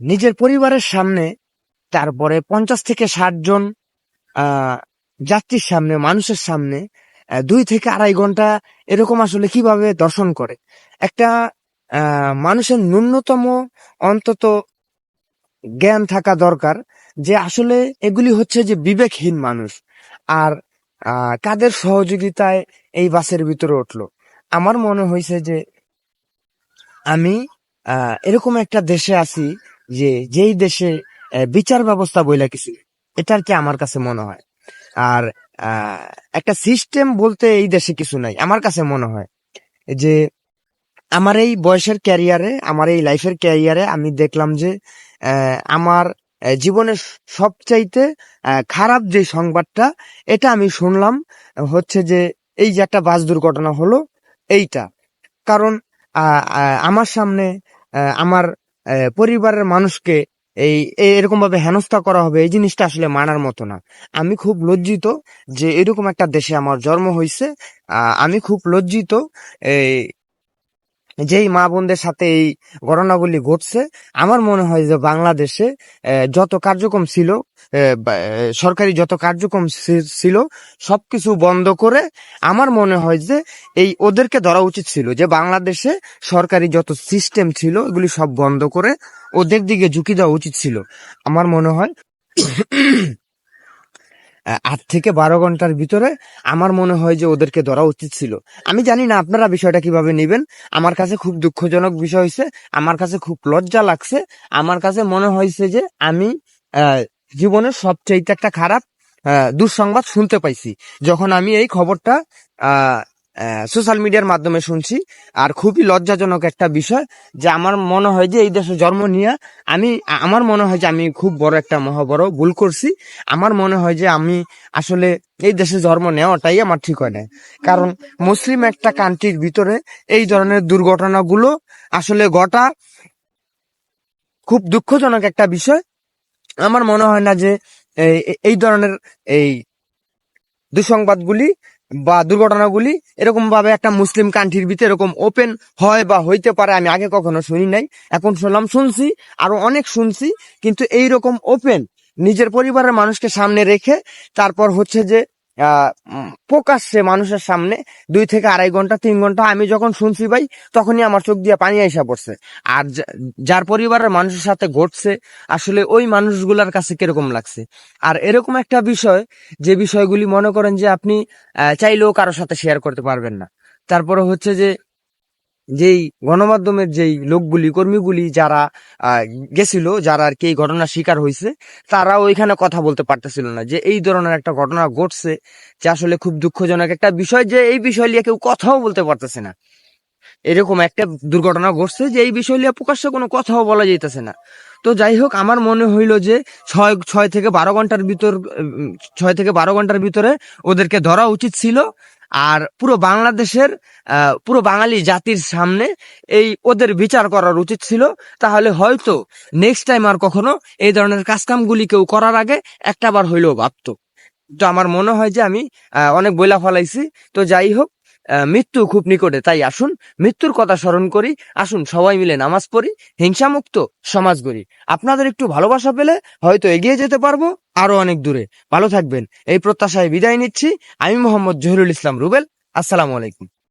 নিজের পরিবারের সামনে তারপরে পঞ্চাশ থেকে ষাট জন যাত্রীর সামনে, মানুষের সামনে দুই থেকে আড়াই ঘণ্টা এরকম আসলে কীভাবে দর্শন করে? একটা মানুষের ন্যূনতম অন্তত জ্ঞান থাকা দরকার যে আসলে এগুলি হচ্ছে যে বিবেকহীন মানুষ। আর কাদের সহযোগিতায় এই বাসের ভিতরে উঠল? আমার মনে হয়েছে যে আমি এরকম একটা দেশে আছি যে, যেই দেশে বিচার ব্যবস্থা বইলা কিছু এটা আর কি আমার কাছে মনে হয়? আর একটা সিস্টেম বলতে এই দেশে কিছু নাই, আমার কাছে মনে হয়। যে, আমার এই বয়সের ক্যারিয়ারে আমার এই লাইফের ক্যারিয়ারে আমি দেখলাম যে আমার জীবনের সবচাইতে খারাপ যে সংবাদটা, এটা আমি শুনলাম, হচ্ছে যে, এই যে একটা বাস দুর্ঘটনা হলো, এইটা। কারণ আমার সামনে আমার পরিবারের মানুষকে এই এরকম ভাবে হেনস্থা করা হবে, এই জিনিসটা আসলে মানার মতো না। আমি খুব লজ্জিত যে এরকম একটা দেশে আমার জন্ম হয়েছে আমি খুব লজ্জিত এই যেই মা বোনদের সাথে এই ঘটনাগুলি ঘটছে, আমার মনে হয় যে বাংলাদেশে যত কার্যক্রম ছিল সরকারি যত কার্যক্রম ছিল, সবকিছু বন্ধ করে আমার মনে হয় যে এই ওদেরকে ধরা উচিত ছিল যে বাংলাদেশে সরকারি যত সিস্টেম ছিল, এগুলি সব বন্ধ করে ওদের দিকে ঝুঁকি দেওয়া উচিত ছিল। আমার মনে হয় আট থেকে বারো ঘণ্টার ভিতরে আমার মনে হয় যে ওদেরকে ধরা উচিত ছিল। আমি জানি না আপনারা বিষয়টা কীভাবে নেবেন। আমার কাছে খুব দুঃখজনক বিষয় হয়েছে। আমার কাছে খুব লজ্জা লাগছে। আমার কাছে মনে হয়েছে যে আমি জীবনের সবচেয়ে একটা খারাপ দুঃসংবাদ শুনতে পাইছি। যখন আমি এই খবরটা সোশ্যাল মিডিয়ার মাধ্যমে শুনছি। আর খুবই লজ্জাজনক একটা বিষয় যে আমার মনে হয় যে এই দেশে জন্ম নিয়ে আমি, আমার মনে হয় যে আমি খুব বড় একটা মহা বড় ভুল করছি। আমার মনে হয় যে আমি আসলে এই দেশে জন্ম নেওয়াটাই আমার ঠিক হয় না কারণ মুসলিম একটা কান্ট্রির ভিতরে এই ধরনের দুর্ঘটনাগুলো আসলে ঘটা খুব দুঃখজনক একটা বিষয়। আমার মনে হয় না যে এই ধরনের এই দুঃসংবাদগুলি বা দুর্ঘটনাগুলি এরকমভাবে একটা মুসলিম কান্ট্রির ভিতরে এরকম ওপেন হয় বা হইতে পারে, আমি আগে কখনো শুনি নাই। এখন শুনলাম, শুনছি, আরও অনেক শুনছি, কিন্তু এই রকম ওপেন নিজের পরিবারের মানুষকে সামনে রেখে, তারপর হচ্ছে যে প্রকাশ্যে মানুষের সামনে, দুই থেকে আড়াই ঘণ্টা, তিন ঘণ্টা। আমি যখন শুনছি ভাই, তখনই আমার চোখ দিয়ে পানি আইসা পড়ছে। আর যার পরিবারের মানুষের সাথে ঘটছে, আসলে ওই মানুষগুলার কাছে কীরকম লাগছে? আর এরকম একটা বিষয়, যে বিষয়গুলি মনে করেন যে আপনি চাইলেও কারোর সাথে শেয়ার করতে পারবেন না। তারপরে হচ্ছে যে যেই গণমাধ্যমের যেই লোকগুলি, কর্মীগুলি যারা গেছিল, যারা আর কি এই ঘটনার শিকার হয়েছে তারা ওইখানে কথা বলতে পারতেছিল না যে এই ধরনের একটা ঘটনা ঘটছে, যে আসলে খুব দুঃখজনক একটা বিষয়, যে এই বিষয় নিয়ে কেউ কথাও বলতে পারতেছে না। এরকম একটা দুর্ঘটনা ঘটছে যে এই বিষয় নিয়ে প্রকাশ্যে কোনো কথাও বলা যাইতেছে না। তো যাই হোক, আমার মনে হইল যে ছয় ছয় থেকে বারো ঘণ্টার ভিতর ছয় থেকে বারো ঘণ্টার ভিতরে ওদেরকে ধরা উচিত ছিল। আর পুরো বাংলাদেশের পুরো বাঙালি জাতির সামনে এই ওদের বিচার করার উচিত ছিল। তাহলে হয়তো নেক্সট টাইম আর কখনো এই ধরনের কাজকামগুলি কেউ করার আগে একটাবার হইলেও ভাবতো। তো আমার মনে হয় যে আমি অনেক বইলা ফলাইছি। তো যাই হোক মৃত্যু খুব নিকটে। তাই আসুন, মৃত্যুর কথা স্মরণ করি। আসুন, সবাই মিলে নামাজ পড়ি। হিংসামুক্ত সমাজ গড়ি। আপনাদের একটু ভালোবাসা পেলে হয়তো এগিয়ে যেতে পারব আরও অনেক দূরে। ভালো থাকবেন। এই প্রত্যাশায় বিদায় নিচ্ছি। আমি মোহাম্মদ জহিরুল ইসলাম রুবেল। আসসালামু আলাইকুম।